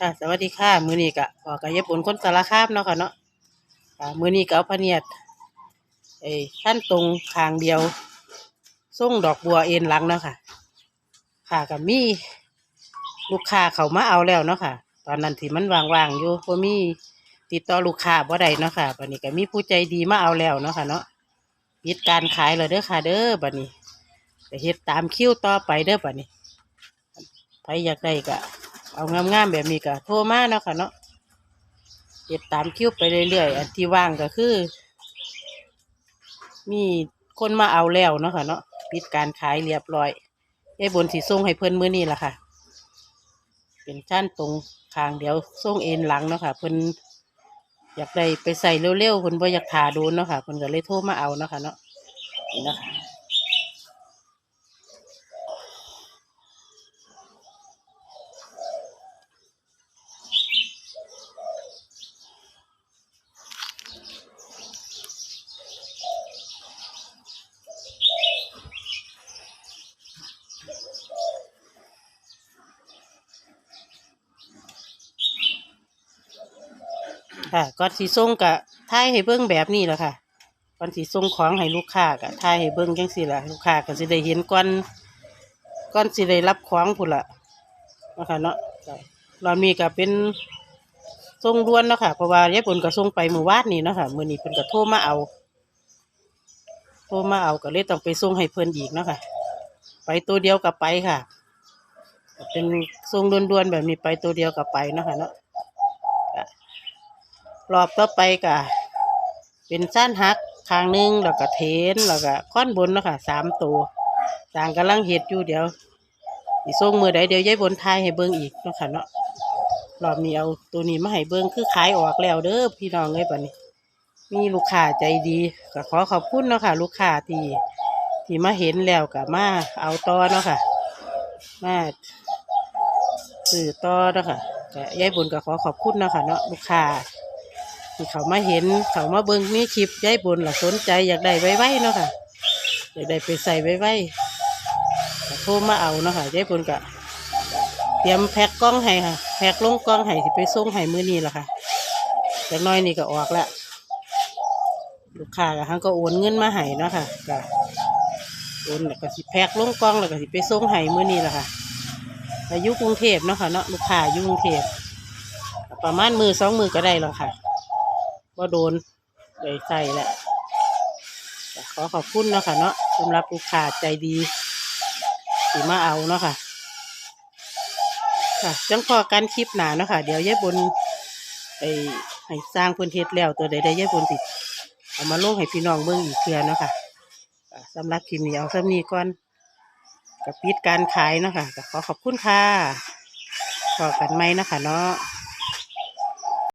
ค่ะ สวัสดีค่ะ มือนี้ก็ขอกระเย็บผลคนสารคามเนาะค่ะเนาะค่ะมือนี้ก็เอาพะเนียดไอ้ขั้นตรงคางเดียวส่งดอกบัวเอ็นหลังเนาะค่ะ ค่ะก็มีลูกค้าเขามาเอาแล้วเนาะค่ะ ตอนนั้นที่มันว่างๆอยู่บ่มีติดต่อลูกค้าบ่ได้เนาะค่ะบัดนี้ก็มีผู้ใจดีมาเอาแล้วเนาะค่ะเนาะปิดการขายแล้วเด้อค่ะ เด้อบัดนี้ก็เฮ็ดตามคิวต่อไปเด้อบัดนี้ใครอยากได้ก็ เอางามๆแบบนี้ก็โทรมาเนาะค่ะเนาะเฮ็ดตามคิวไปเรื่อยๆ อันที่ว่างก็คือ มีคนมาเอาแล้วเนาะค่ะเนาะปิดการขายเรียบร้อยไอ้บนสีส่งให้เพิ่นมื้อนี้ล่ะค่ะ เป็นชั้นตรงคางเดี๋ยวส่งเอ็นหลังเนาะค่ะเพิ่นอยากได้ไปใส่เร็วๆเพิ่นบ่อยากถ่าโดนเนาะค่ะเพิ่นก็เลยโทรมาเอาเนาะค่ะเนาะนี่นะคะ ค่ะก่อนสีส่งกะถ่ายให้เบิ้งแบบนี้แหละค่ะก่อนสีส่งของให้ลูกค้ากะถ่ายให้เบิ้งจังสี่ละลูกค้าก็สิได้เห็นก่อนก่อนสิได้รับของพุ่นละนะคะเนาะก็รอบนี้ก็เป็นส่งด่วนเนาะค่ะเพราะว่ายายปุ่นก็ส่งไปมื่อวานนี้เนาะค่ะมือนี้เพิ่นก็โทรมาเอาโทรมาเอาก็เลยต้องไปส่งให้เพิ่นอีกเนาะค่ะ ไปตัวเดียวกับไปค่ะ เป็นส่งด่วนๆแบบนี้ไปตัวเดียวกับไปเนาะค่ะเนาะ รอบต่อไปก็เป็นสั้นหักคางหนึงแล้วก็เทนแล้วก็ค้อนบนเนาะค่ะสามตัวสร้างกำลังเห็ดอยู่เดี๋ยวอีส่งมือใดเดี๋ยวยายบนทายให้เบิ่งอีกเนาะค่ะเนาะรอบนี้เอาตัวนี้มาให้เบิ่งคือขายออกแล้วเด้อพี่น้องเลยบัดนี้มีลูกค้าใจดีก็ขอขอบคุณเนาะค่ะ ลูกค้าที่ที่มาเห็นแล้วก็มาเอาต่อเนาะค่ะมาซื้อต่อเนาะค่ะยายบุญก็ขอขอบคุณเนาะค่ะเนาะลูกค้า ที่เขามาเห็นเขามาเบิ่งมีคลิปย้ายบุญล่ะสนใจอยากได้ไว้ไว้เนาะค่ะอยากได้ไปใส่ไว้ไว้ก็โทรมาเอาเนาะค่ะย้ายบุญก็เตรียมแพ็คกล้องให้ค่ะแพ็คลงกล้องให้ที่ไปส่งให้มือนี้ล่ะค่ะจากน้อยนี่ก็ออกแล้วลูกค้าก็ทั้งก็โอนเงินมาให้เนาะค่ะก็โอนแล้วก็สิแพ็คลงกล้องแล้วก็สิไปส่งให้มือนี้ล่ะค่ะอายุกรุงเทพเนาะค่ะเนาะลูกค้าอยู่กรุงเทพประมาณมือสองมือก็ได้แล้วค่ะ ว่าโดนเลยใส่แหละขอขอบคุณเนาะค่ะเนาะสำหรับลูกค้าใจดีที่มาเอาเนาะค่ะ ค่ะ จังพอกันคลิปหนาเนาะค่ะ เดี๋ยวยายบนไอ้ให้สร้างพื้นที่แล้วตัวใดได้ยายบนติดเอามาลงให้พี่น้องเบิ่งอีกเทื่อเนาะค่ะสำหรับคลิปนี้เอาสำนีก่อนกับปิดการขายเนาะค่ะขอขอบคุณค่ะพอกันไหมเนาะคะเนาะ